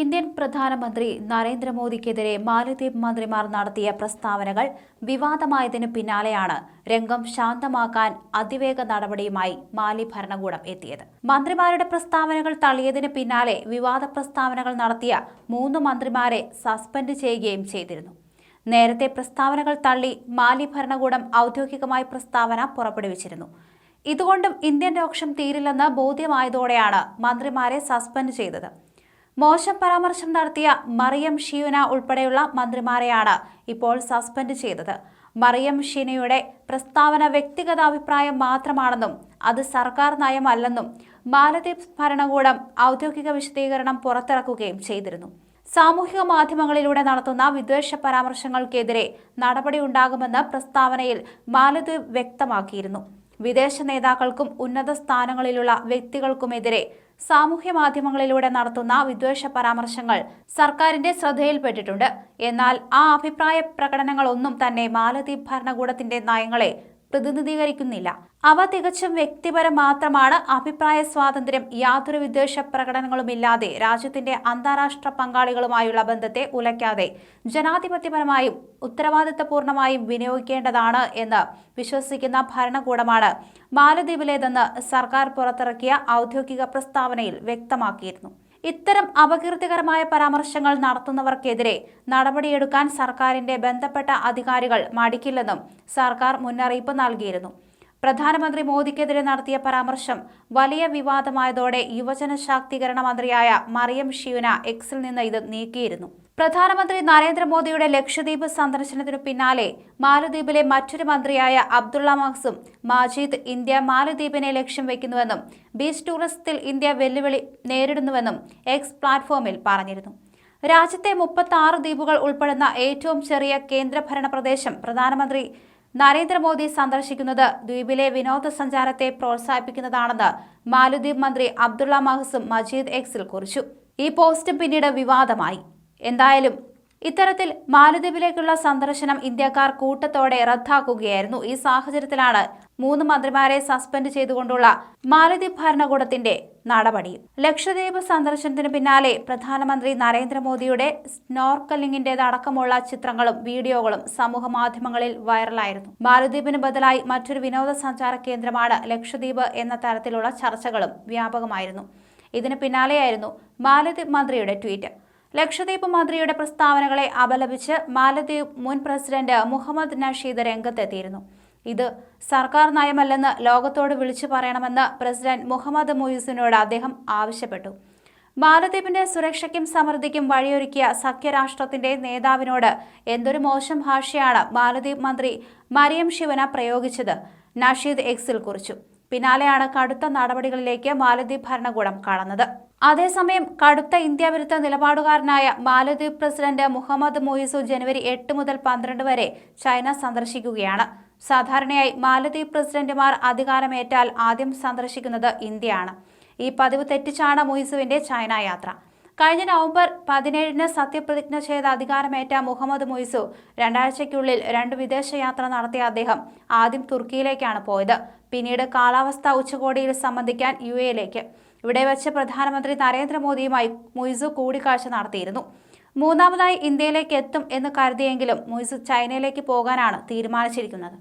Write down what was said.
Indian പ്രധാനമന്ത്രി നരേന്ദ്രമോദിക്കെതിരെ മാലദ്വീപ് മന്ത്രിമാർ നടത്തിയ പ്രസ്താവനകൾ വിവാദമായതിനു പിന്നാലെയാണ് രംഗം ശാന്തമാക്കാൻ അതിവേഗ നടപടിയുമായി മാലി ഭരണകൂടം എത്തിയത്. മന്ത്രിമാരുടെ പ്രസ്താവനകൾ തള്ളിയതിന് പിന്നാലെ വിവാദ പ്രസ്താവനകൾ നടത്തിയ മൂന്ന് മന്ത്രിമാരെ സസ്പെൻഡ് ചെയ്യുകയും ചെയ്തിരുന്നു. നേരത്തെ പ്രസ്താവനകൾ തള്ളി മാലി ഭരണകൂടം ഔദ്യോഗികമായി പ്രസ്താവന പുറപ്പെടുവിച്ചിരുന്നു. ഇതുകൊണ്ടും ഇന്ത്യൻ രോക്ഷം തീരില്ലെന്ന് ബോധ്യമായതോടെയാണ് മന്ത്രിമാരെ സസ്പെൻഡ് ചെയ്തത്. മോശം പരാമർശം നടത്തിയ മറിയം ഷിയുന ഉൾപ്പെടെയുള്ള മന്ത്രിമാരെയാണ് ഇപ്പോൾ സസ്പെൻഡ് ചെയ്തത്. മറിയം ഷീനയുടെ പ്രസ്താവന വ്യക്തിഗത അഭിപ്രായം മാത്രമാണെന്നും അത് സർക്കാർ നയമല്ലെന്നും മാലദ്വീപ് ഭരണകൂടം ഔദ്യോഗിക വിശദീകരണം പുറത്തിറക്കുകയും ചെയ്തിരുന്നു. സാമൂഹിക മാധ്യമങ്ങളിലൂടെ നടത്തുന്ന വിദ്വേഷ പരാമർശങ്ങൾക്കെതിരെ നടപടിയുണ്ടാകുമെന്ന് പ്രസ്താവനയിൽ മാലദ്വീപ് വ്യക്തമാക്കിയിരുന്നു. വിദേശ നേതാക്കൾക്കും ഉന്നത സ്ഥാനങ്ങളിലുള്ള വ്യക്തികൾക്കുമെതിരെ സാമൂഹ്യ മാധ്യമങ്ങളിലൂടെ നടത്തുന്ന വിദ്വേഷ പരാമർശങ്ങൾ സർക്കാരിന്റെ ശ്രദ്ധയിൽപ്പെട്ടിട്ടുണ്ട്. എന്നാൽ ആ അഭിപ്രായ പ്രകടനങ്ങളൊന്നും തന്നെ മാലദ്വീപ് ഭരണകൂടത്തിന്റെ നയങ്ങളെ പ്രതിനിധീകരിക്കുന്നില്ല. അവ തികച്ചും വ്യക്തിപരം മാത്രമാണ്. അഭിപ്രായ സ്വാതന്ത്ര്യം യാതൊരു വിദ്വേഷ പ്രകടനങ്ങളുമില്ലാതെ രാജ്യത്തിന്റെ അന്താരാഷ്ട്ര പങ്കാളികളുമായുള്ള ബന്ധത്തെ ഉലയ്ക്കാതെ ജനാധിപത്യപരമായും ഉത്തരവാദിത്തപൂർണമായും വിനിയോഗിക്കേണ്ടതാണ് എന്ന് വിശ്വസിക്കുന്ന ഭരണകൂടമാണ് മാലദ്വീപിലേതെന്ന് സർക്കാർ പുറത്തിറക്കിയ ഔദ്യോഗിക പ്രസ്താവനയിൽ വ്യക്തമാക്കിയിരുന്നു. ഇത്തരം അപകീർത്തികരമായ പരാമർശങ്ങൾ നടത്തുന്നവർക്കെതിരെ നടപടിയെടുക്കാൻ സർക്കാരിന്റെ ബന്ധപ്പെട്ട അധികാരികൾ മടിക്കില്ലെന്നും സർക്കാർ മുന്നറിയിപ്പ് നൽകിയിരുന്നു. പ്രധാനമന്ത്രി മോദിക്കെതിരെ നടത്തിയ പരാമർശം വലിയ വിവാദമായതോടെ യുവജന ശാക്തീകരണ മന്ത്രിയായ മറിയം ഷിയുന എക്സിൽ നിന്ന് ഇത് നീക്കിയിരുന്നു. പ്രധാനമന്ത്രി നരേന്ദ്രമോദിയുടെ ലക്ഷദ്വീപ് സന്ദർശനത്തിനു പിന്നാലെ മാലദ്വീപിലെ മറ്റൊരു മന്ത്രിയായ അബ്ദുള്ള മാക്സും മാജീദ് ഇന്ത്യ മാലദ്വീപിനെ ലക്ഷ്യം വയ്ക്കുന്നുവെന്നും ബീച്ച് ടൂറിസത്തിൽ ഇന്ത്യ വെല്ലുവിളി നേരിടുന്നുവെന്നും എക്സ് പ്ലാറ്റ്ഫോമിൽ പറഞ്ഞിരുന്നു. രാജ്യത്തെ മുപ്പത്തി ആറ് ദ്വീപുകൾ ഉൾപ്പെടുന്ന ഏറ്റവും ചെറിയ കേന്ദ്രഭരണ പ്രദേശം പ്രധാനമന്ത്രി നരേന്ദ്രമോദി സന്ദർശിക്കുന്നത് ദ്വീപിലെ വിനോദസഞ്ചാരത്തെ പ്രോത്സാഹിപ്പിക്കുന്നതാണെന്ന് മാലദ്വീപ് മന്ത്രി അബ്ദുള്ള മഹസും മജീദ് എക്സിൽ കുറിച്ചു. ഈ പോസ്റ്റ് പിന്നീട് വിവാദമായി. എന്തായാലും ഇത്തരത്തിൽ മാലദ്വീപിലേക്കുള്ള സന്ദർശനം ഇന്ത്യക്കാർ കൂട്ടത്തോടെ റദ്ദാക്കുകയായിരുന്നു. ഈ സാഹചര്യത്തിലാണ് മൂന്ന് മന്ത്രിമാരെ സസ്പെൻഡ് ചെയ്തുകൊണ്ടുള്ള മാലദ്വീപ് ഭരണകൂടത്തിന്റെ നടപടി. ലക്ഷദ്വീപ് സന്ദർശനത്തിന് പിന്നാലെ പ്രധാനമന്ത്രി നരേന്ദ്രമോദിയുടെ സ്നോർക്കലിംഗിന്റേതടക്കമുള്ള ചിത്രങ്ങളും വീഡിയോകളും സമൂഹ മാധ്യമങ്ങളിൽ വൈറലായിരുന്നു. മാലദ്വീപിന് ബദലായി മറ്റൊരു വിനോദസഞ്ചാര കേന്ദ്രമാണ് ലക്ഷദ്വീപ് എന്ന തരത്തിലുള്ള ചർച്ചകളും വ്യാപകമായിരുന്നു. ഇതിന് പിന്നാലെയായിരുന്നു മാലദ്വീപ് മന്ത്രിയുടെ ട്വീറ്റ്. ലക്ഷദ്വീപ് മന്ത്രിയുടെ പ്രസ്താവനകളെ അപലപിച്ച് മാലദ്വീപ് മുൻ പ്രസിഡന്റ് മുഹമ്മദ് നഷീദ് രംഗത്തെത്തിയിരുന്നു. ഇത് സർക്കാർ നയമല്ലെന്ന് ലോകത്തോട് വിളിച്ചു പറയണമെന്ന് പ്രസിഡന്റ് മുഹമ്മദ് മൊയ്സിനോട് അദ്ദേഹം ആവശ്യപ്പെട്ടു. മാലദ്വീപിന്റെ സുരക്ഷയ്ക്കും സമൃദ്ധിക്കും വഴിയൊരുക്കിയ സഖ്യരാഷ്ട്രത്തിന്റെ നേതാവിനോട് എന്തൊരു മോശം ഭാഷയാണ് മാലദ്വീപ് മന്ത്രി മരിയം ശിവന പ്രയോഗിച്ചത്. നഷീദ് എക്സിൽ കുറിച്ചു. പിന്നാലെയാണ് കടുത്ത നടപടികളിലേക്ക് മാലദ്വീപ് ഭരണകൂടം കടന്നത് അതേസമയം കടുത്ത ഇന്ത്യ വിരുദ്ധ നിലപാടുകാരനായ മാലദ്വീപ് പ്രസിഡന്റ് മുഹമ്മദ് മൊയ്സു ജനുവരി എട്ട് മുതൽ പന്ത്രണ്ട് വരെ ചൈന സന്ദർശിക്കുകയാണ്. സാധാരണയായി മാലദ്വീപ് പ്രസിഡന്റുമാർ അധികാരമേറ്റാൽ ആദ്യം സന്ദർശിക്കുന്നത് ഇന്ത്യയാണ്. ഈ പതിവ് തെറ്റിച്ചാണ് മൊയ്സുവിന്റെ ചൈന യാത്ര. കഴിഞ്ഞ നവംബർ പതിനേഴിന് സത്യപ്രതിജ്ഞ ചെയ്ത അധികാരമേറ്റ മുഹമ്മദ് മൊയ്സു രണ്ടാഴ്ചയ്ക്കുള്ളിൽ രണ്ട് വിദേശയാത്ര നടത്തിയ അദ്ദേഹം ആദ്യം തുർക്കിയിലേക്കാണ് പോയത്. പിന്നീട് കാലാവസ്ഥാ ഉച്ചകോടിയിൽ സംബന്ധിക്കാൻ യു എയിലേക്ക്. ഇവിടെ വെച്ച് പ്രധാനമന്ത്രി നരേന്ദ്രമോദിയുമായി മൊയ്സു കൂടിക്കാഴ്ച നടത്തിയിരുന്നു. മൂന്നാമതായി ഇന്ത്യയിലേക്ക് എത്തും എന്ന് കരുതിയെങ്കിലും മൊയ്സു ചൈനയിലേക്ക് പോകാനാണ് തീരുമാനിച്ചിരിക്കുന്നത്.